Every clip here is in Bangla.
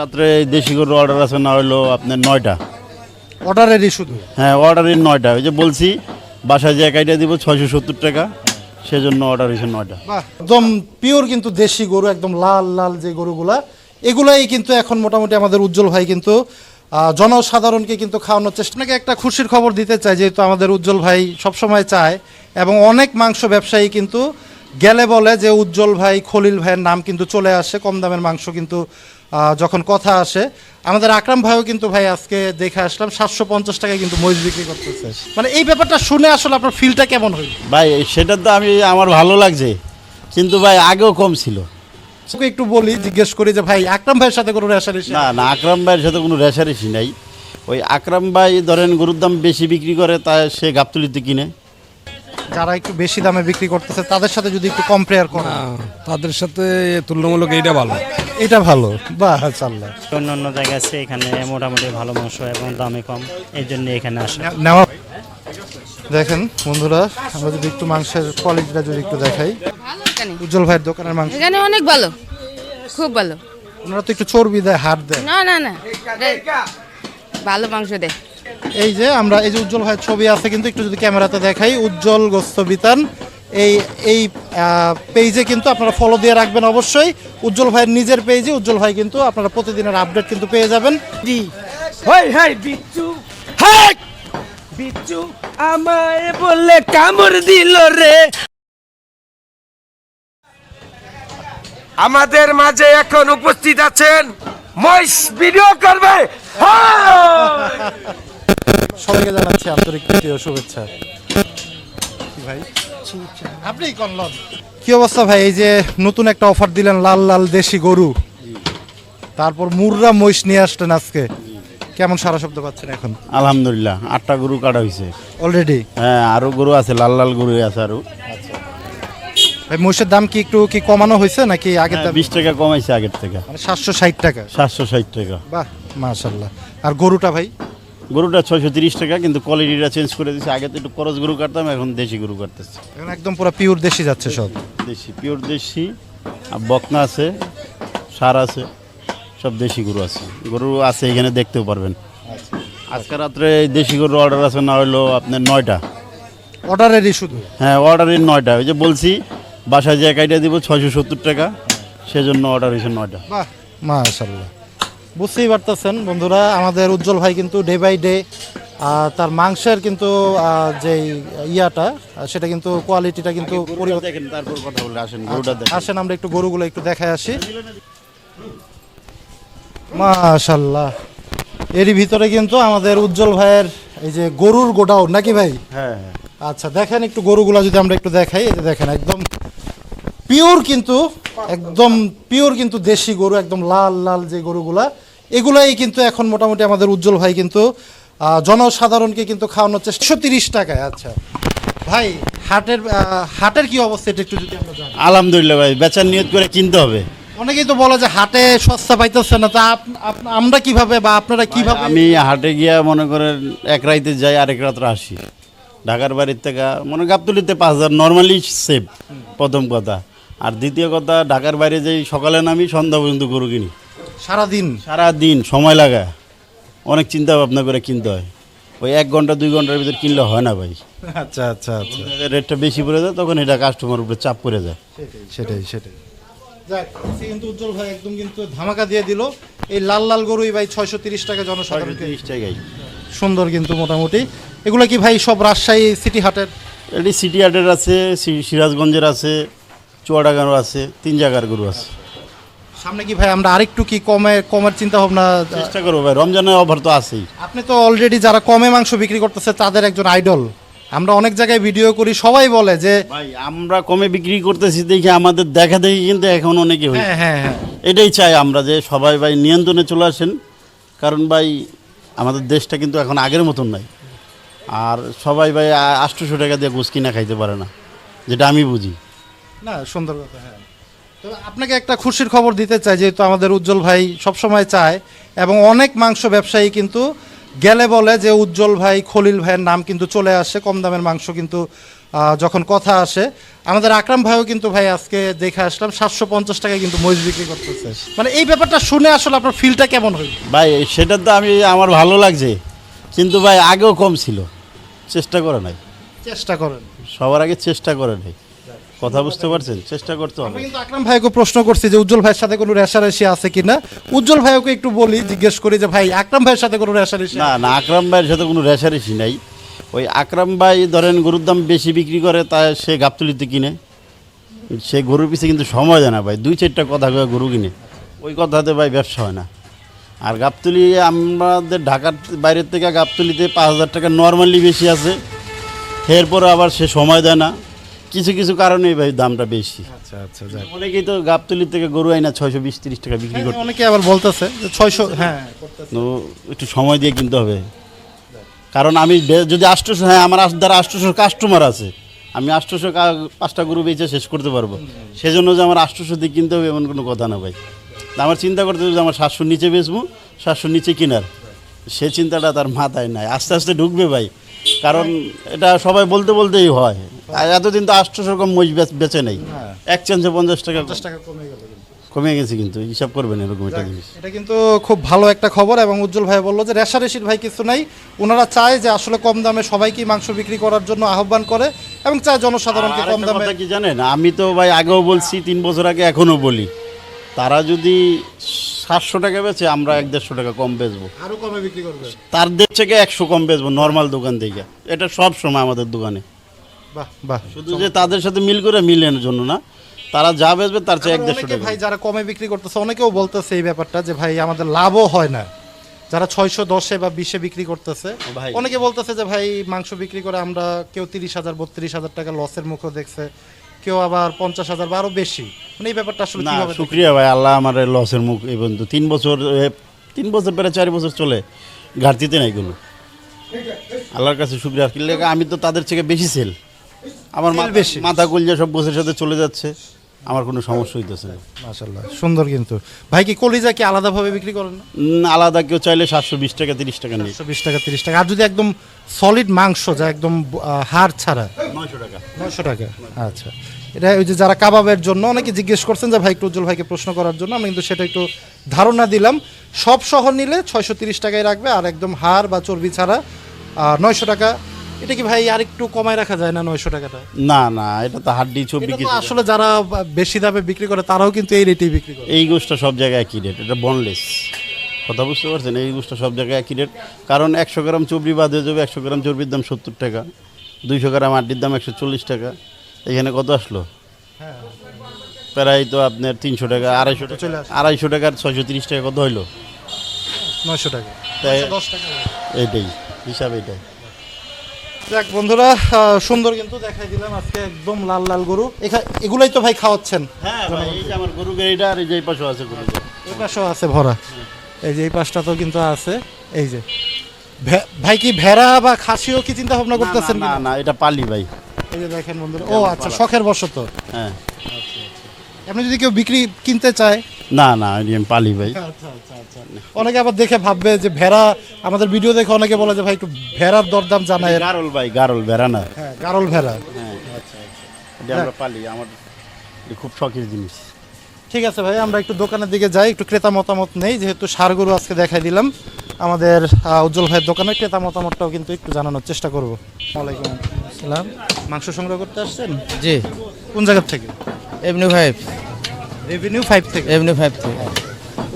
রাত্রে দেশি গরু অর্ডার আছে না হলো আপনার নয়টা। অর্ডারেরই শুধু? হ্যাঁ অর্ডারের নয়টা। ওই যে বলছি বাসায় যে একাইটা দিব ছয়শো সত্তর টাকা সেজন্য অর্ডার হয়েছে নয়টা। একদম পিওর কিন্তু দেশি গরু একদম লাল লাল যে গরুগুলা এগুলাই কিন্তু এখন মোটামুটি আমাদের উজ্জ্বল ভাই কিন্তু জনসাধারণকে কিন্তু খাওয়ানোর চেষ্টা নাকি একটা খুশির খবর দিতে চাই যেহেতু আমাদের উজ্জ্বল ভাই সবসময় চায় এবং অনেক মাংস ব্যবসায়ী কিন্তু গেলে বলে যে উজ্জ্বল ভাই খলিল ভাইয়ের নাম কিন্তু চলে আসে কম দামের মাংস কিন্তু যখন কথা আসে আমাদের আকরাম ভাইও কিন্তু ভাই আজকে দেখে আসলাম সাতশো পঞ্চাশ টাকায় কিন্তু মহিষ বিক্রি করতেছে। মানে এই ব্যাপারটা শুনে আসলে আপনার ফিলটা কেমন হইল? ভাই সেটা তো আমি আমার ভালো লাগছে কিন্তু ভাই আগেও কম ছিল। তোকে একটু বলি জিজ্ঞেস করি যে ভাই আকরাম ভাইয়ের সাথে কোনো রেশারেশি না না আকরাম ভাইয়ের সাথে কোনো রেশারেশি নাই। ওই আকরাম ভাই ধরেন গরুর দাম বেশি বিক্রি করে তাই সে গাবতলিতে কিনে। যারা একটু বেশি দামে বিক্রি করতেছে তাদের সাথে যদি একটু কম্পেয়ার করেন। হ্যাঁ, তাদের সাথে তুলনামূলক এইটা ভালো। এটা ভালো। বাহ চাল্লা অন্য অন্য জায়গা আছে এখানে মোটামুটি ভালো মাংস এবং দামে কম এই জন্য এখানে আসে। নেওয়া দেখেন বন্ধুরা আমরা যদি একটু মাংসের কোয়ালিটিটা যদি একটু দেখাই। উজ্জ্বল ভাইয়ের দোকানের মাংস। এখানে অনেক ভালো খুব ভালো। ওনারা তো একটু চর্বি দেয় হাট দেয়। না না না ভালো মাংস দেয়। এই যে আমরা এই যে উজ্জ্বল ভাইয়ের ছবি আছে কিন্তু একটু যদি ক্যামেরাতে দেখাই উজ্জ্বল গোস্ত বিতান। এই এই পেজে কিন্তু আপনারা ফলো দিয়ে রাখবেন অবশ্যই। উজ্জ্বল ভাইয়ের নিজের পেজে উজ্জ্বল ভাই কিন্তু আপনারা প্রতিদিনের আপডেট কিন্তু পেয়ে যাবেন। হাই হাই বিচ্ছু। আমায় বললে কামড় দিল রে। আমাদের মাঝে এখন উপস্থিত আছেন মহিষ ভিডিও করবে! সবাইকে জানাচ্ছি আন্তরিক শুভেচ্ছা। ভাই? আপনি কনলন কি অবস্থা ভাই? এই যে নতুন একটা অফার দিলেন লাল লাল দেশি গরু। তারপর মুররা মহিষ নিয়ে আসলেন আজকে। কেমন সারা শব্দ পাচ্ছেন এখন? আলহামদুলিল্লাহ আটটা গরু কাটা হয়েছে অলরেডি হ্যাঁ আরও গরু আছে লাল লাল গরু আছে আরও ভাই মহিষের দাম কি একটু কি কমানো হয়েছে নাকি আগের দাম? বিশ টাকা কমাইছে আগের থেকে। মানে সাতশো ষাট টাকা। সাতশো ষাট টাকা। বাহ মাশাল্লাহ আর গরুটা ভাই? গরুটা ছয়শো তিরিশ টাকা কিন্তু কোয়ালিটিটা চেঞ্জ করে দিয়েছে আগে তো একটু করজ গরু কাটতাম এখন দেশি গরু কাটতেছে। এখন একদম পুরো পিওর দেশি যাচ্ছে সব। দেশি পিওর দেশি আর বকনা আছে সার আছে সব দেশি গরু আছে। গরু আছে এখানে দেখতেও পারবেন। আজকে রাত্রে দেশি গরু অর্ডার আছে না হলো আপনার নয়টা। অর্ডারেরই শুধু? হ্যাঁ অর্ডারের নয়টা। ওই যে বলছি বাসায় যে একাইটা দিব ছয়শো সত্তর টাকা সেজন্য অর্ডার হয়েছে নয়টা। বাহ মাশাল্লাহ বুঝতেই পারতেছেন বন্ধুরা আমাদের উজ্জ্বল ভাই কিন্তু ডে বাই ডে তার মাংসের কিন্তু যে ইয়াটা সেটা কিন্তু কোয়ালিটিটা কিন্তু তারপর কথা বলে আসেন গরুটা আসেন আমরা একটু গরুগুলো একটু দেখায় আসি। মাশাল্লাহ এরই ভিতরে কিন্তু আমাদের উজ্জ্বল ভাইয়ের এই যে গরুর গোডাউন নাকি ভাই? হ্যাঁ হ্যাঁ। আচ্ছা দেখেন একটু গরুগুলো যদি আমরা একটু দেখাই এই যে দেখেন একদম পিওর কিন্তু একদম পিওর কিন্তু দেশি গরু একদম লাল লাল যে গরুগুলা এগুলাই কিন্তু এখন মোটামুটি আমাদের উজ্জ্বল ভাই কিন্তু জনসাধারণকে কিন্তু খাওয়ানোর চেষ্টা একশো তিরিশ টাকায় আচ্ছা। ভাই হাটের হাটের কি অবস্থা এটা একটু যদি আমরা জানি। আলহামদুলিল্লাহ ভাই বেচার নিয়ত করে কিনতে হবে। অনেকেই তো বলে যে হাটে সস্তা পাইতেছে না তা আমরা কীভাবে বা আপনারা কীভাবে আমি হাটে গিয়া মনে করেন এক রাইতে যাই আরেক রাত্রে আসি। ঢাকার বাড়ির থেকে মনে গাবতলিতে পাঁচ হাজার নর্মালি সেফ প্রথম কথা। আর দ্বিতীয় কথা ঢাকার বাইরে যাই সকালে নামি সন্ধ্যা পর্যন্ত গরু কিনি। সারাদিন। সারাদিন সময় লাগে। অনেক চিন্তা ভাবনা করে কিনতে হয়। ওই এক ঘণ্টা দুই ঘণ্টার ভিতর কিনলে হয় না ভাই। আচ্ছা আচ্ছা আচ্ছা। রেটটা বেশি পড়ে যায় তখন এটা কাস্টমার উপরে চাপ পড়ে যায়। সেটাই সেটাই যাক কিন্তু উজ্জ্বল ভাই একদম কিন্তু ধামাকা দিয়ে দিল। এই লাল লাল গরুই ভাই ছয়শো তিরিশ টাকা জনসাধারণকে। তিরিশ টাকাই। সুন্দর কিন্তু মোটামুটি। এগুলো কি ভাই সব রাজশাহী সিটি হাটের? এটি সিটি হাটের আছে সিরাজগঞ্জের আছে চুয়াডাঙ্গারও আছে তিন জায়গার গরু আছে। সামনে কি ভাই আমরা আরেকটু কি কমে কমের চিন্তা ভাবনা চেষ্টা করব ভাই রমজানের অফার তো আছেই। আপনি তো অলরেডি যারা কমে মাংস বিক্রি করতেছে তাদের একজন আইডল আমরা অনেক জায়গায় ভিডিও করি সবাই বলে যে ভাই আমরা কমে বিক্রি করতেছি দেখি আমাদের দেখা দেখি কিন্তু এখন অনেকে হই। হ্যাঁ হ্যাঁ হ্যাঁ। এটাই চাই আমরা যে সবাই ভাই নিয়ন্ত্রণে চলে আসেন। কারণ ভাই আমাদের দেশটা কিন্তু এখন আগের মতন নাই। আর সবাই ভাই আটশোশো টাকা দিয়ে গোস কিনা খাইতে পারে না যেটা আমি বুঝি। না সুন্দর কথা হ্যাঁ। তবে আপনাকে একটা খুশির খবর দিতে চাই যেহেতু আমাদের উজ্জ্বল ভাই সবসময় চায় এবং অনেক মাংস ব্যবসায়ী কিন্তু গেলে বলে যে উজ্জ্বল ভাই খলিল ভাইয়ের নাম কিন্তু চলে আসে কম দামের মাংস কিন্তু যখন কথা আসে। আমাদের আকরাম ভাইও কিন্তু ভাই আজকে দেখে আসলাম সাতশো পঞ্চাশ টাকায় কিন্তু মহিষ বিক্রি করতেছে। মানে এই ব্যাপারটা শুনে আসলে আপনার ফিলটা কেমন হইল? ভাই সেটা তো আমি আমার ভালো লাগছে কিন্তু ভাই আগেও কম ছিল চেষ্টা করে নাই। চেষ্টা করেন। সবার আগে চেষ্টা করে নাই। কথা বুঝতে পারছেন? চেষ্টা করতে হবে। কিন্তু আকরাম ভাইকে প্রশ্ন করছি যে উজ্জ্বল ভাইয়ের সাথে কোনো রেশারেশি আছে কিনা? উজ্জ্বল ভাইকে একটু বলি জিজ্ঞেস করি যে ভাই আকরাম ভাইয়ের সাথে কোনো রেশারেশি না না আকরাম ভাইয়ের সাথে কোনো রেশারেশি নাই। ওই আকরাম ভাই ধরেন গরুর দাম বেশি বিক্রি করে তা সে গাবতলিতে কিনে। সে গরুর পিছে কিন্তু সময় দেয় না ভাই দুই চারটা কথা কয়ে গরু কিনে। ওই কথাতে ভাই ব্যবসা হয় না। আর গাবতলি আমাদের ঢাকার বাইরের থেকে গাবতলিতে পাঁচ হাজার টাকা নর্মালি বেশি আছে। এরপরে আবার সে সময় দেয় না। কিছু কিছু কারণেই ভাই দামটা বেশি। আচ্ছা আচ্ছা যাক। অনেকেই তো গাবতলি থেকে গরু আইনা ছয়শো বিশ তিরিশ টাকা বিক্রি করতে অনেকে আবার বলতেছে যে ছয়শো হ্যাঁ তো একটু সময় দিয়ে কিনতে হবে। কারণ আমি বে- যদি আষ্টশো হ্যাঁ আমার আস- দ্বারা আষ্টশো কাস্টমার আছে আমি আষ্টশো পাঁচটা গরু বেচে শেষ করতে পারব। সেজন্য যে আমার আষ্টশো দিয়ে কিনতে হবে এমন কোনো কথা না ভাই। তা আমার চিন্তা করতে হবে যে আমার সাতশোর নিচে বেচবো সাতশোর নিচে কেনার। সে চিন্তাটা তার মাথায় নাই। আস্তে আস্তে ঢুকবে ভাই। কারণ এটা সবাই বলতে বলতেই হয়। এতদিন তো আষ্টশো কম মই বেচে নেই। এক চান্সে পঞ্চাশ টাকা পঞ্চাশ টাকা কমে গেল কমে গেছে কিন্তু হিসাব করবেন এরকম একটা জিনিস। এটা কিন্তু খুব ভালো একটা খবর এবং উজ্জ্বল ভাই বলল যে রেশারেশির ভাই কিছু নাই। ওনারা চায় যে আসলে কম দামে সবাইকেই মাংস বিক্রি করার জন্য আহ্বান করে এবং চায় জনসাধারণকে কম দামে কি জানেন? আমি তো ভাই আগেও বলছি তিন বছর আগে এখনও বলি। তারা যদি সাতশো টাকা বেচে আমরা এক দেড়শো টাকা কম বেচবো। আরও কমে বিক্রি করবে? তার দেড় থেকে একশো কম বেচবো নর্মাল দোকান থেকে। এটা সব সময় আমাদের দোকানে। বাহ বাহ। শুধু যে তাদের সাথে মিল করে মিলের জন্য না তারা যা বেচবে তার চেয়ে এক দেড়শো অনেকে টাকা। ভাই যারা কমে বিক্রি করতেছে অনেকেও বলতেছে এই ব্যাপারটা যে ভাই আমাদের লাভও হয় না। যারা ছয়শো দশে বা বিশে বিক্রি করতেছে ভাই। অনেকে বলতেছে যে ভাই মাংস বিক্রি করে আমরা কেউ তিরিশ হাজার বত্রিশ হাজার টাকা লসের মুখও দেখছে। কেউ আবার পঞ্চাশ হাজার বা আরও বেশি। মানে এই ব্যাপারটা আসলে না কীভাবে দেখেন? শুক্রিয়া ভাই আল্লাহ আমার এই লসের মুখ এই পর্যন্ত তিন বছর এ, তিন বছর প্রায় চার বছর চলে ঘাটতিতে নাই কোনো। আল্লাহর কাছে শুক্রিয়া। কি লেগে আমি তো তাদের থেকে বেশি সেল। আমার Sell মাথা- বেশি। মাথা কলজা সব গোছের সাথে চলে যাচ্ছে। আমার কোনো সমস্যা হইতেছে না। মাশাল্লাহ সুন্দর কিন্তু। ভাই কি কলিজা কি আলাদাভাবে বিক্রি করেন না? উম, আলাদা কেউ চাইলে সাতশো বিশ টাকা তিরিশ টাকা নেই। একশো বিশ টাকা তিরিশ টাকা। আর যদি একদম সলিড মাংস যা একদম আহ, হাড় ছাড়া? নয়শো টাকা। নয়শো টাকা। আচ্ছা। এটা ওই যে যারা কাবাবের জন্য অনেকে জিজ্ঞেস করছেন যে ভাই একটু উজ্জ্বল ভাইকে প্রশ্ন করার জন্য। আমি কিন্তু সেটা একটু ধারণা দিলাম। সব শহর নিলে ছয়শো তিরিশ টাকায় রাখবে আর একদম হাড় বা চর্বি ছাড়া নয়শো টাকা। এটা কি ভাই আর একটু কমায় রাখা যায় না নয়শো টাকাটা? না না এটা তো হাড্ডি ছবি আসলে যারা বেশি দামে বিক্রি করে তারাও কিন্তু এই রেটেই বিক্রি করে। এই গোষ্ঠটা সব জায়গায় একই রেট এটা বনলেস কথা বুঝতে পারছেন? এই গোষ্ঠটা সব জায়গায় একই রেট। কারণ একশো গ্রাম চর্বি বাদ হয়ে যাবে একশো গ্রাম চর্বির দাম সত্তর টাকা দুইশো গ্রাম আড্ডির দাম একশো চল্লিশ টাকা। এখানে কত আসলো? প্রায় তো আপনার তিনশো টাকা আড়াইশো টাকা। আড়াইশো টাকার ছয়শো তিরিশ টাকা কত হইল? নয়শো টাকা। তাই এইটাই হিসাব এইটাই যাক বন্ধুরা সুন্দর কিন্তু দেখাই দিলাম আজকে একদম লাল লাল গরু। এগুলাই তো ভাই খাওয়াচ্ছেন। হ্যাঁ ভাই এই যে আমার গরু গাড়িটা আর এই যে এই পাশেও আছে গরু। এই পাশেও আছে ভরা। এই যে এই পাশটাতেও কিন্তু আছে। এই যে। ভাই কি ভেড়া বা খাসিও কি চিন্তা ভাবনা করতেছেন না না এটা পালি ভাই। এই যে দেখেন বন্ধুরা ও আচ্ছা শখের বশত হ্যাঁ। আপনি যদি কেউ বিক্রি কিনতে চায়? না না আমি পালি ভাই। অনেকে আবার দেখে ভাববে যে ভেড়া আমাদের ভিডিও দেখে অনেকে বলে যে ভাই একটু ভেড়ার দরদাম জানায়। গারল ভাই গারল বেড়া না। হ্যাঁ গারল ভেড়া। হ্যাঁ। আমরা পালি আমার খুব শখের জিনিস। ঠিক আছে ভাই আমরা একটু দোকানের দিকে যাই একটু ক্রেতা মতামত নেই যেহেতু সার গরু আজকে দেখাই দিলাম। আমাদের উজ্জ্বল ভাইয়ের দোকানে ক্রেতা মতামতটাও কিন্তু একটু জানানোর চেষ্টা করব। ওয়ালাইকুম আসসালাম মাংস সংগ্রহ করতে আসছেন? জি। কোন জায়গার থেকে? এমনি ফাইভ এভিনিউ ফাইভ থেকে? এভিনিউ ফাইভ থেকে।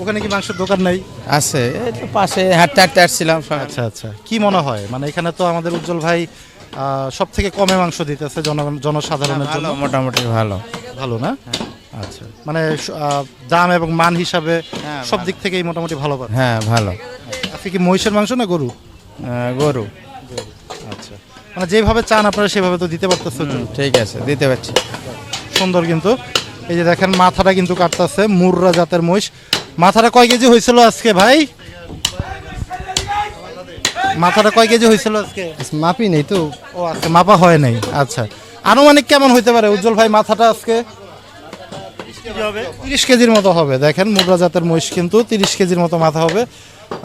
ওখানে কি মাংসের দোকান নাই? আছে। এই তো পাশে হাঁটতে হাঁটতে আসছিলাম আচ্ছা আচ্ছা। কি মনে হয়? মানে এখানে তো আমাদের উজ্জ্বল ভাই সব থেকে কমে মাংস দিতেছে জন জনসাধারণের জন্য। মোটামুটি ভালো। ভালো না? আচ্ছা। মানে দাম এবং মান হিসাবে হ্যাঁ, সব দিক থেকেই মোটামুটি ভালো হ্যাঁ ভালো। আপনি কি মহিষের মাংস না গরু? গরু। মানে যেভাবে চান আপনারা সেভাবে তো দিতে পারতেছেন। ঠিক আছে দিতে পারছি। সুন্দর কিন্তু। এই যে দেখেন মাথাটা কিন্তু কাটতেছে মুররা জাতের মহিষ। মাথাটা কয় কেজি হয়েছিল আজকে ভাই? মাথাটা কয় কেজি হয়েছিল আজকে? মাপি নেই তো। ও আজকে মাপা হয় নাই। আচ্ছা। আনুমানিক কেমন হইতে পারে? উজ্জ্বল ভাই মাথাটা আজকে? তিরিশ কেজির মতো হবে। দেখেন মুদ্রা জাতের মহিষ কিন্তু তিরিশ কেজির মতো মাথা হবে।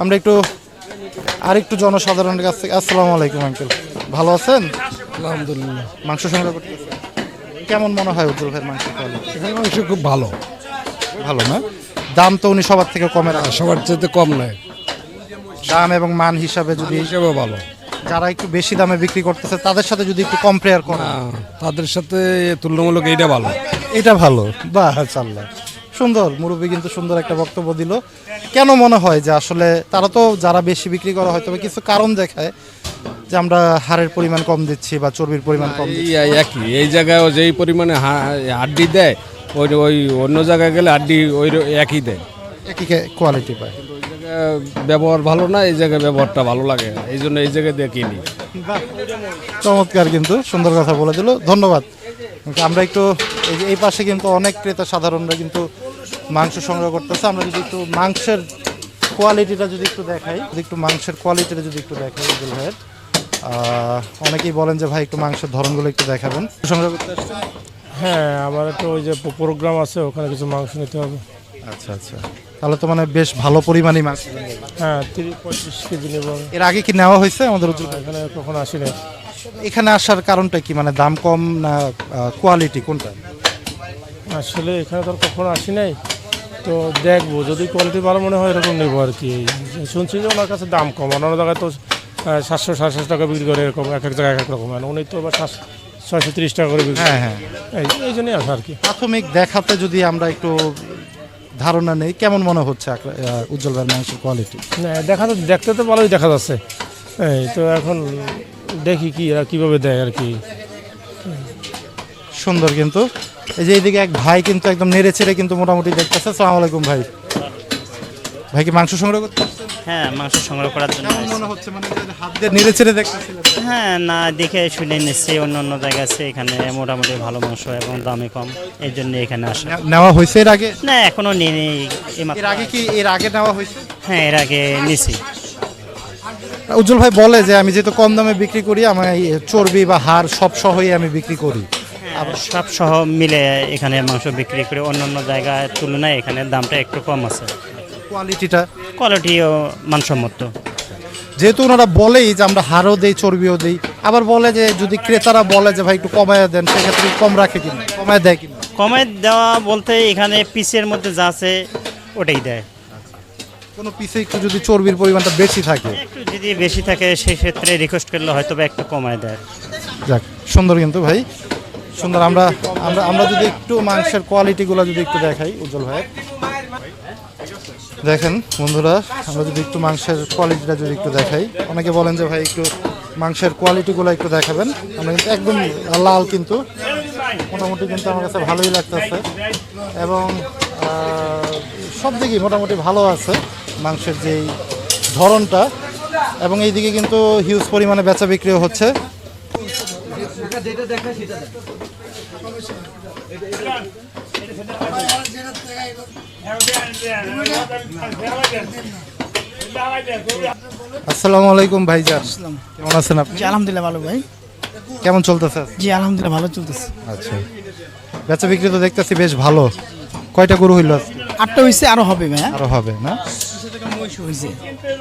আমরা একটু আরেকটু জনসাধারণের কাছ থেকে আসসালামু আলাইকুম আঙ্কেল ভালো আছেন? আলহামদুলিল্লাহ। মাংস সংগ্রহ করতেছে কেমন মনে হয় উজ্জ্বল ভাইয়ের মাংস এখানে মাংস খুব ভালো। ভালো না? দাম তো উনি সবার থেকে কমে রাখে সবার চাইতে কম নয়। দাম এবং মান হিসাবে যদি হিসেবে ভালো। যারা একটু বেশি দামে বিক্রি করতেছে তাদের সাথে যদি একটু কম্পেয়ার করেন তাদের সাথে তুলনামূলক এইটা ভালো। এটা ভালো? বাহ চাল্লা সুন্দর। মুরব্বী কিন্তু সুন্দর একটা বক্তব্য দিল। কেন মনে হয় যে আসলে তারা তো যারা বেশি বিক্রি করা হয়তো বা কিছু কারণ দেখায় যে আমরা হাড়ের পরিমাণ কম দিচ্ছি বা চর্বির পরিমাণ কম দিচ্ছি। এই একই। এই জায়গায় যেই পরিমাণে হাড্ডি দেয় ওই ওই অন্য জায়গায় গেলে হাড্ডি ওই একই দেয়। একই কোয়ালিটি পায়। ব্যবহার ভালো না এই জায়গায় ব্যবহারটা ভালো লাগে এই জন্য এই জায়গায় দিয়ে কিনি। চমৎকার কিন্তু সুন্দর কথা বলে দিল। ধন্যবাদ। আমরা একটু এই পাশে কিন্তু অনেক ক্রেতা সাধারণরা কিন্তু মাংস সংগ্রহ করতেছে। আমরা যদি একটু মাংসের কোয়ালিটিটা যদি একটু দেখাই যদি একটু মাংসের কোয়ালিটিটা যদি একটু দেখাই ভাইয়ের। অনেকেই বলেন যে ভাই একটু মাংসের ধরনগুলো একটু দেখাবেন। সংগ্রহ করতে আসছেন? হ্যাঁ আমার একটা ওই যে প্রোগ্রাম আছে ওখানে কিছু মাংস নিতে হবে। আচ্ছা আচ্ছা। তাহলে তো মানে বেশ ভালো পরিমাণই মাংস হ্যাঁ তিরিশ পঁয়ত্রিশ কেজি নেব। এর আগে কি নেওয়া হয়েছে আমাদের এখানে কখনো আসি না এখানে আসার কারণটা কি? মানে দাম কম না কোয়ালিটি কোনটা? আসলে এখানে তো আর কখনো আসি নাই। তো দেখব যদি কোয়ালিটি ভালো মনে হয় এরকম নেব আর কি। শুনছি যে ওনার কাছে দাম কম অন্য জায়গায় তো সাতশো সাড়ে সাতশো টাকা বিক্রি করে এরকম এক এক জায়গায় এক এক রকম। আর উনি তো আবার সাতশো ছয়শো তিরিশ টাকা করে বিক্রি হ্যাঁ হ্যাঁ। এই জন্যই আসা আর কি। প্রাথমিক দেখাতে যদি আমরা একটু ধারণা নেই কেমন মনে হচ্ছে উজ্জ্বল ভাইয়ের মাংসের কোয়ালিটি না দেখা তো দেখতে তো ভালোই দেখা যাচ্ছে। এই তো এখন দেখি কি এরা কীভাবে দেয় আর কি। সুন্দর কিন্তু। এই যে এইদিকে এক ভাই কিন্তু একদম নেড়ে ছেড়ে কিন্তু মোটামুটি দেখতেছে। সালাম আলাইকুম ভাই। ভাই কি মাংস সংগ্রহ করতে? হ্যাঁ মাংস সংগ্রহ করার জন্য কেমন মনে হচ্ছে? মানে হাত দিয়ে নেড়ে ছেড়ে দেখতেছিলেন? হ্যাঁ না দেখে শুনে নিচ্ছি। অন্য অন্য জায়গা আছে এখানে মোটামুটি ভালো মাংস এবং দামে কম। এই জন্য এখানে আসা। নেওয়া হয়েছে এর আগে? না এখনও নিয়ে নেই এর আগে কি এর আগে নেওয়া হয়েছে? হ্যাঁ এর আগে নিছি। উজ্জ্বল ভাই বলে যে আমি যেহেতু কম দামে বিক্রি করি আমার চর্বি বা হাড় সব সহই আমি বিক্রি করি। আবার সব সহ মিলে এখানে মাংস বিক্রি করে অন্য অন্য জায়গায় তুলনায় এখানে দামটা একটু কম আছে। কোয়ালিটিটা কোয়ালিটিও মানসম্মত। যেহেতু ওনারা বলেই যে আমরা হারও দেই চর্বিও দেই আবার বলে যে যদি ক্রেতারা বলে যে ভাই একটু কমায় দেন সেক্ষেত্রে কম রাখে কিনা? কমায় দেয় কিনা? কমে দেওয়া বলতে এখানে পিসের মধ্যে যা আছে ওটাই দেয়। কোনো পিসে একটু যদি চর্বির পরিমাণটা বেশি থাকে? একটু যদি বেশি থাকে সেই ক্ষেত্রে রিকোয়েস্ট করলে হয়তো বা একটু কমায় দেয়। যাক সুন্দর কিন্তু ভাই। সুন্দর আমরা আমরা আমরা যদি একটু মাংসের কোয়ালিটিগুলো যদি একটু দেখাই উজ্জ্বল ভাই দেখেন, বন্ধুরা, আমরা যদি একটু মাংসের কোয়ালিটিটা যদি একটু দেখাই। অনেকে বলেন যে, ভাই, একটু মাংসের কোয়ালিটিগুলো একটু দেখাবেন। আমরা কিন্তু একদম লাল কিন্তু। মোটামুটি কিন্তু আমার কাছে ভালোই লাগতেছে। এবং সব দিকেই মোটামুটি ভালো আছে মাংসের যেই ধরনটা। এবং এইদিকে কিন্তু হিউজ পরিমাণে বেচা বিক্রিও হচ্ছে। আসসালামু আলাইকুম ভাইজান। কেমন আছেন আপনি? আলহামদুলিল্লাহ ভালো ভাই। কেমন চলতেছে? জি আলহামদুলিল্লাহ ভালো চলতেছে। আচ্ছা। বেচা বিক্রি তো দেখতেছি বেশ ভালো। কয়টা গরু হইল? আটটা হয়েছে আরও হবে ভাই হ্যাঁ? আরও হবে না?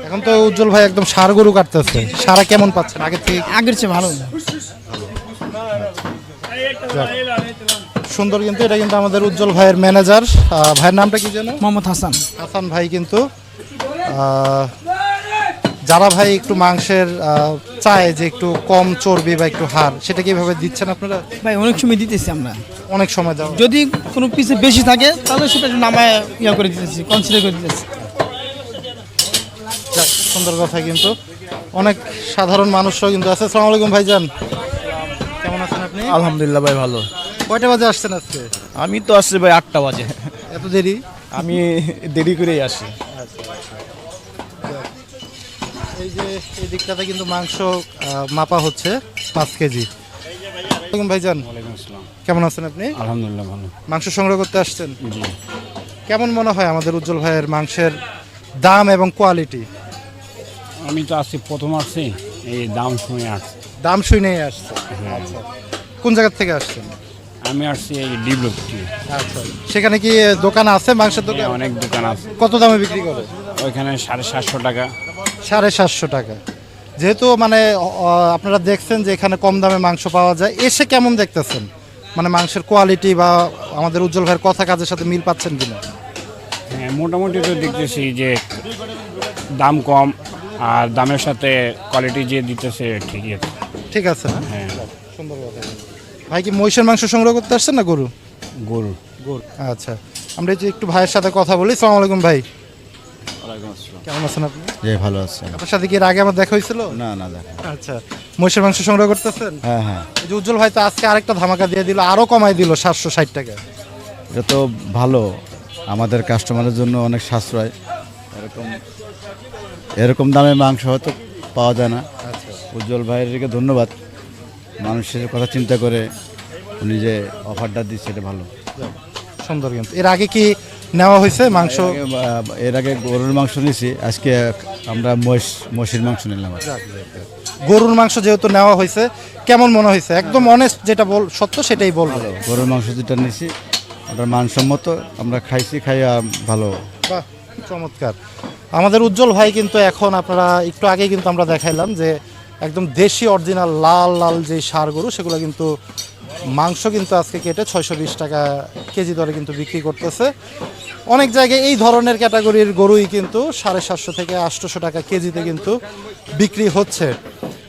এখন তো উজ্জ্বল ভাই একদম সার গরু কাটতেছে। সারা কেমন পাচ্ছেন? আগের থেকে আগের চেয়ে ভালো। সুন্দর কিন্তু এটা কিন্তু আমাদের উজ্জ্বল ভাইয়ের ম্যানেজার ভাইয়ের নামটা কি যেন? মোহাম্মদ হাসান। হাসান ভাই কিন্তু। যারা ভাই একটু মাংসের চায় যে একটু কম চর্বি বা একটু হার সেটা কীভাবে দিচ্ছেন আপনারা? ভাই অনেক সময় দিতেছি আমরা। অনেক সময় দেওয়া যদি কোনো পিসে বেশি থাকে তাহলে সেটা নামায় ইয়া করে দিতেছি কনসিডার করে দিতেছি। সুন্দর কথা কিন্তু। অনেক সাধারণ মানুষও কিন্তু আছে। আসসালামু আলাইকুম ভাইজান। আপনি আলহামদুলিল্লাহ ভাই ভালো। কয়টা বাজে আসছেন আজকে? আমি তো আসছি ভাই আটটা বাজে। এত দেরি? আমি দেরি করেই আসি। এই যে এই দিকটাতে কিন্তু মাংস মাপা হচ্ছে পাঁচ কেজি। আসসালামু ভাইজান। কেমন আছেন আপনি? আলহামদুলিল্লাহ ভালো। মাংস সংগ্রহ করতে আসছেন? কেমন মনে হয় আমাদের উজ্জ্বল ভাইয়ের মাংসের দাম এবং কোয়ালিটি আমি তো আসছি প্রথম আসছি এই দাম শুনে আসছি। দাম শুনেই আসছে। আচ্ছা। কোন জায়গা থেকে আসছেন? আমি আসছি এই ডিভলপ আচ্ছা। সেখানে কি দোকান আছে মাংসের দোকান? অনেক দোকান আছে। কত দামে বিক্রি করে? ওইখানে সাড়ে সাতশো টাকা। সাড়ে সাতশো টাকা। যেহেতু মানে আপনারা দেখছেন যে এখানে কম দামে মাংস পাওয়া যায় এসে কেমন দেখতেছেন? মানে মাংসের কোয়ালিটি বা আমাদের উজ্জ্বল ভাইয়ের কথা কাজের সাথে মিল পাচ্ছেন কিনা? হ্যাঁ মোটামুটি তো দেখতেছি যে দাম কম আর দামের সাথে কোয়ালিটি যে দিতেছে ঠিকই আছে। ঠিক আছে হ্যাঁ। সুন্দর কথা। ভাই কি মহিষের মাংস সংগ্রহ করতে আসছেন না গরু? গরু। গরু। আচ্ছা। আমরা এই যে একটু ভাইয়ের সাথে কথা বলি। সালাম আলাইকুম ভাই। কেমন আছেন আপনি? যে ভালো আছেন আপনার সাথে কি এর আগে আমার দেখা হয়েছিল? না না দেখো আচ্ছা। মহিষের মাংস সংগ্রহ করতেছেন? হ্যাঁ হ্যাঁ। এই যে উজ্জ্বল ভাই তো আজকে আরেকটা ধামাকা দিয়ে দিল আরও কমাই দিল সাতশো ষাট টাকা। এটা তো ভালো। আমাদের কাস্টমারের জন্য অনেক সাশ্রয়। এরকম এরকম দামে মাংস হয়তো পাওয়া যায় না। উজ্জ্বল ভাইয়েরকে ধন্যবাদ। মানুষের কথা চিন্তা করে উনি যে অফারটা দিচ্ছে এটা ভালো। সুন্দর কিন্তু। এর আগে কি নেওয়া হয়েছে মাংস? এর আগে, গরুর মাংস নিয়েছি আজকে আমরা মহিষ মহিষের মাংস নিলাম গরুর মাংস যেহেতু নেওয়া হয়েছে কেমন মনে হয়েছে? একদম অনেস্ট যেটা বল সত্য সেটাই বলব। গরুর মাংস যেটা নিয়েছি ওটা মানসম্মত আমরা খাইছি খাইয়া ভালো। বাহ চমৎকার। আমাদের উজ্জ্বল ভাই কিন্তু এখন আপনারা একটু আগে কিন্তু আমরা দেখাইলাম যে একদম দেশি অরিজিনাল লাল লাল যে সার গরু সেগুলো কিন্তু মাংস কিন্তু আজকে কেটে ছয়শো বিশ টাকা কেজি দরে কিন্তু বিক্রি করতেছে। অনেক জায়গায় এই ধরনের ক্যাটাগরির গরুই কিন্তু সাড়ে সাতশো থেকে আটশোশো টাকা কেজিতে কিন্তু বিক্রি হচ্ছে।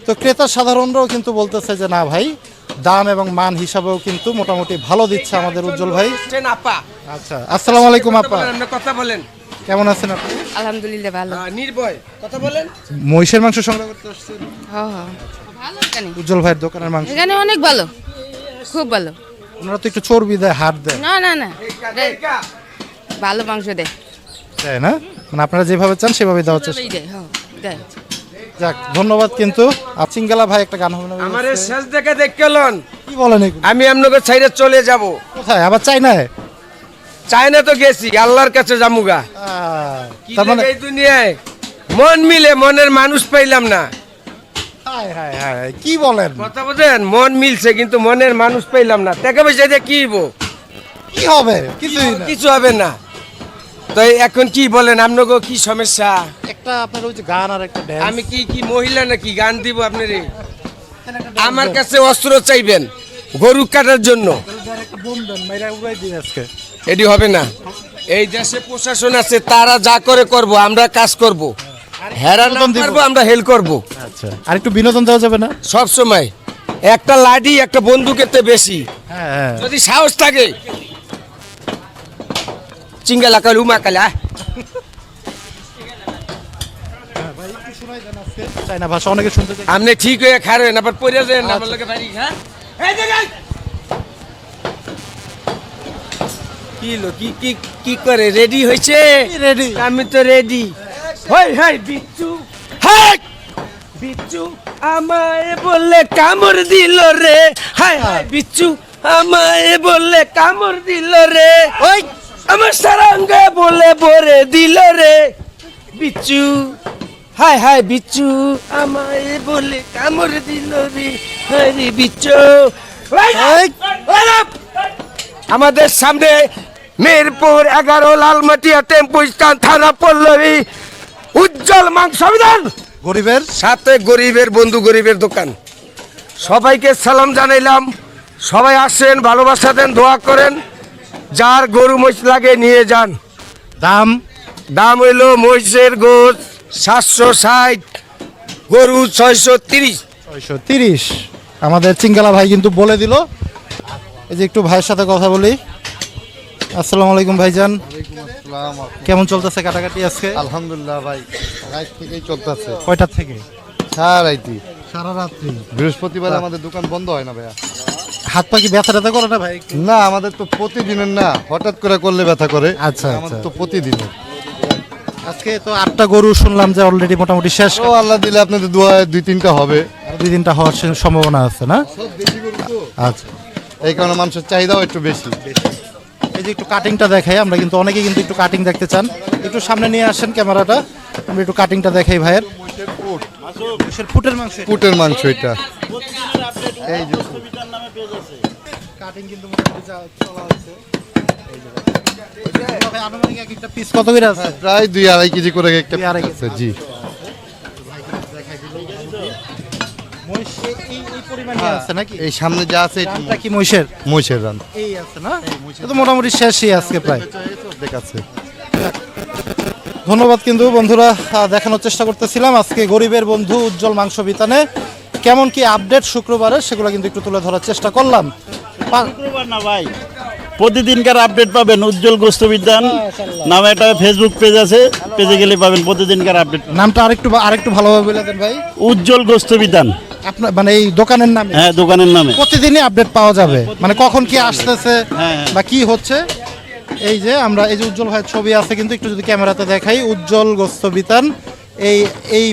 তো ক্রেতা সাধারণরাও কিন্তু বলতেছে যে না ভাই দাম এবং মান হিসাবেও কিন্তু মোটামুটি ভালো দিচ্ছে আমাদের উজ্জ্বল ভাই। আচ্ছা আসসালামু আলাইকুম আপা। কথা বলেন। কেমন আছেন আপনি? আলহামদুলিল্লাহ ভালো। নির্ভয় কথা বলেন। মহিষের মাংস সংগ্রহ করতে আসছেন ভালো এখানে উজ্জ্বল ভাইয়ের দোকানের মাংস। এখানে অনেক ভালো খুব ভালো। ওনারা তো একটু চর্বি দেয় হাট দেয়। না না না। ভালো মাংস দেয়। দেয় না? মানে আপনারা যেভাবে চান সেভাবে দেওয়ার চেষ্টা। দেয় হ্যাঁ যাক ধন্যবাদ কিন্তু। আর চিঙ্গালা ভাই একটা গান হবে না আমার শেষ দেখে দেখলেন কি বলেন আমি আপনাকে ছাইরে চলে যাব। কোথায়? আবার চাই না চায়না তো গেছি আল্লাহর কাছে জামুগা মানে এই দুনিয়ায় মন মিলে মনের মানুষ পাইলাম না। কি বলেন? কথা বোঝেন মন মিলছে কিন্তু মনের মানুষ পাইলাম না। টাকা পয়সা দিয়ে কি? কি হবে? কিছুই না। কিছু হবে না। তো এখন কি বলেন আপনাকে কি সমস্যা? একটা আপনার ওই যে গান আর একটা ড্যান্স আমি কি কি মহিলা নাকি? গান দিব আপনার? আমার কাছে অস্ত্র চাইবেন গরু কাটার জন্য। একটা বোম দেন মাইরা উড়াই দিন আজকে। এটি হবে না। এই দেশে প্রশাসন আছে তারা যা করে করব আমরা কাজ করব। হেরা না পারব আমরা হেল করব। আচ্ছা আর একটু বিনোদন দেওয়া যাবে না? সব সময়। একটা লাঠি একটা বন্দুকের তে বেশি। হ্যাঁ হ্যাঁ। যদি সাহস থাকে। চিঙ্গালা কালু মা কালা চাই না ভাষা অনেকে শুনতে আপনি ঠিক হয়ে খারেন আবার পড়ে যান আমার লগে বাড়ি হ্যাঁ এই দেখেন কি লো কি কি কি করে? রেডি হয়েছে? রেডি আমি তো রেডি হই হাই বিচ্ছু। হাই! বিচ্ছু আমায় বললে কামড় দিল রে। হাই হাই বিচ্ছু আমায় বললে কামড় দিল রে। ওই! আমার সারাঙ্গে বলে ভরে দিল রে। বিচ্ছু হাই হাই বিচ্ছু আমায় বলে কামড় দিল রে। হাই রে বিচ্ছু। আমাদের সামনে মিরপুর এগারো লালমাটিয়া টেম্পু স্ট্যান্ড থানা পল্লবী। উজ্জ্বল মাংস বিধান। গরিবের? সাথে গরিবের বন্ধু গরিবের দোকান। সবাইকে সালাম জানাইলাম। সবাই আসেন ভালোবাসা দেন দোয়া করেন। যার গরু মহিষ লাগে নিয়ে যান। দাম? দাম হইল মহিষের গোস সাতশো ষাট গরু ছয়শো তিরিশ। ছয়শো তিরিশ। আমাদের চিঙ্গালা ভাই কিন্তু বলে দিল। এই যে একটু ভাইয়ের সাথে কথা বলি। আসসালামু আলাইকুম ভাইজান। কেমন চলতেছে কাটাকাটি আজকে? আলহামদুলিল্লাহ ভাই রাত থেকেই চলতেছে। কয়টার থেকে? সারা রাইতি। সারা রাত্রি। বৃহস্পতিবার আমাদের দোকান বন্ধ হয় না ভাইয়া। হাত পা কি ব্যথা ট্যাথা করে না ভাই? না আমাদের তো প্রতিদিনের না হঠাৎ করে করলে ব্যথা করে। আচ্ছা, আমাদের আচ্ছা। তো প্রতিদিনের। আজকে তো আটটা গরু শুনলাম যে অলরেডি মোটামুটি শেষ। ও আল্লাহ দিলে আপনাদের দু দুই তিনটা হবে। দুই তিনটা হওয়ার সম্ভাবনা আছে না? আচ্ছা। এই কারণে মানুষের চাহিদাও একটু বেশি। এই যে একটু কাটিংটা দেখাই আমরা কিন্তু অনেকে কিন্তু একটু কাটিং দেখতে চান। একটু সামনে নিয়ে আসেন ক্যামেরাটা আমরা একটু কাটিংটা দেখাই ভাইয়ের। ফুটের মাংস এটা। পুটের মাংস এটা। এই যে কাটিং কিন্তু চলা হচ্ছে এই যে দেখেন। ভাই, আনুমানিক এক একটা পিস কত প্রায় দুই আড়াই কেজি করে একটা জি। মহিষ এই- এই এই পরিমাণে আছে নাকি? এই সামনে যা আছে এটি কি মহিষের? মহিষের রান। এই আছে না? তো মোটামুটি শেষই আজকে প্রায়। অর্ধেক ধন্যবাদ কিন্তু বন্ধুরা দেখানোর চেষ্টা করতেছিলাম। আজকে গরিবের বন্ধু উজ্জ্বল মাংস বিতানে। কেমন কি আপডেট শুক্রবারে সেগুলো কিন্তু একটু তুলে ধরার চেষ্টা করলাম। শুক্রবার না ভাই প্রতিদিনকার আপডেট পাবেন উজ্জ্বল গোস্ত বিদ্যান নামে একটা ফেসবুক পেজ আছে পেজে গেলে পাবেন প্রতিদিনকার আপডেট। নামটা আরেকটু আরেকটু ভালোভাবে বলে দেন ভাই। উজ্জ্বল গোস্ত বিদ্যান আপনার মানে এই দোকানের নামে? হ্যাঁ দোকানের নামে। প্রতিদিনই আপডেট পাওয়া যাবে। মানে কখন কি আসতেছে হ্যাঁ, হ্যাঁ। বা কি হচ্ছে? এই যে আমরা এই যে উজ্জ্বল ভাইয়ের ছবি আছে কিন্তু একটু যদি ক্যামেরাতে দেখাই উজ্জ্বল গোস্ত বিতান। এই এই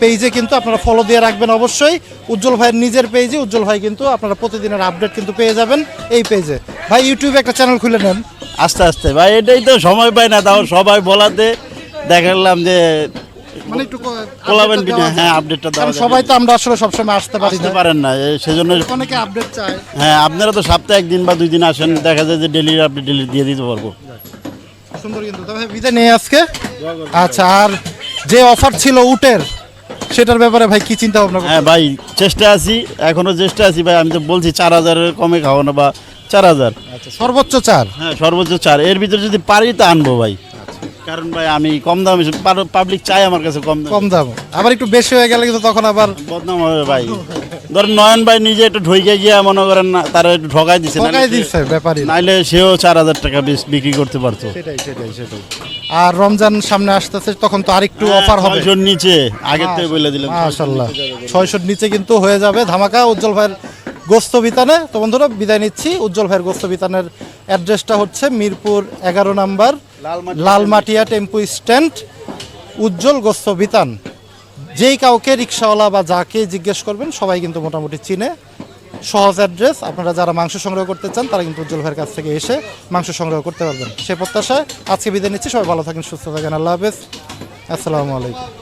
পেজে কিন্তু আপনারা ফলো দিয়ে রাখবেন অবশ্যই। উজ্জ্বল ভাইয়ের নিজের পেজে উজ্জ্বল ভাই কিন্তু আপনারা প্রতিদিনের আপডেট কিন্তু পেয়ে যাবেন এই পেজে ভাই ইউটিউবে একটা চ্যানেল খুলে নেন। আস্তে আস্তে। ভাই এটাই তো সময় পাই না তাও সবাই বলাতে। দেখালাম যে মানে একটু কোলাবেন বিনা হ্যাঁ আপডেটটা সবাই তো আমরা আসলে সবসময় আসতে পারি না। পারেন না সেজন্য অনেকে আপডেট চায়। হ্যাঁ আপনারা তো সপ্তাহে একদিন বা দুই দিন আসেন দেখা যায় যে ডেলি আপডেট ডেলি দিয়ে দিতে পারব। সুন্দর কিন্তু। তবে বিদায় নিয়ে আজকে। আচ্ছা আর যে অফার ছিল উটের সেটার ব্যাপারে ভাই কি চিন্তা ভাবনা হ্যাঁ ভাই চেষ্টা আছি এখনও চেষ্টা আছি ভাই আমি তো বলছি চার হাজারের কমে খাওয়ানো বা চার হাজার। সর্বোচ্চ চার। হ্যাঁ সর্বোচ্চ চার। এর ভিতরে যদি পারি তা আনব ভাই। কারণ ভাই আমি কম দামে পাবলিক চাই আমার কাছে কম দামে। কম দাম। আবার একটু বেশি হয়ে গেলে কিন্তু তখন আবার বদনাম হবে ভাই। ধরেন নয়ন ভাই নিজে একটু ঢইকে গিয়ে মনে করেন না তারা একটু ঠকাই দিছে ঠকাই দিচ্ছে ব্যাপারী নাইলে সেও চার হাজার টাকা বেশ বিক্রি করতে পারতো। সেটাই সেটাই সেটাই। আর রমজান সামনে আসতেছে তখন তো আরেকটু হ্যাঁ, অফার হবে। ছয়শোর নিচে আগের থেকে বলে দিলাম মাশাল্লাহ। ছয়শোর নিচে কিন্তু হয়ে যাবে। ধামাকা উজ্জ্বল ভাইয়ের গোস্ত বিতানে। তো বন্ধুরা বিদায় নিচ্ছি। উজ্জ্বল ভাইয়ের গোস্ত বিতানের অ্যাড্রেসটা হচ্ছে মিরপুর এগারো number Lalmatia tempo stand, Ujjwal Gosht Bitan. যেই কাউকে রিক্সাওয়ালা বা যাকে জিজ্ঞেস করবেন, সবাই কিন্তু মোটামুটি চিনে। সহজ অ্যাড্রেস, আপনারা যারা মাংস সংগ্রহ করতে চান, তারা কিন্তু উজ্জ্বল ভাইয়ের কাছ থেকে এসে মাংস সংগ্রহ করতে পারবেন। সে প্রত্যাশায় আজকে বিদায় নিচ্ছি, সবাই ভালো থাকেন, সুস্থ থাকেন, আল্লাহ হাফেজ। আসসালামু আলাইকুম।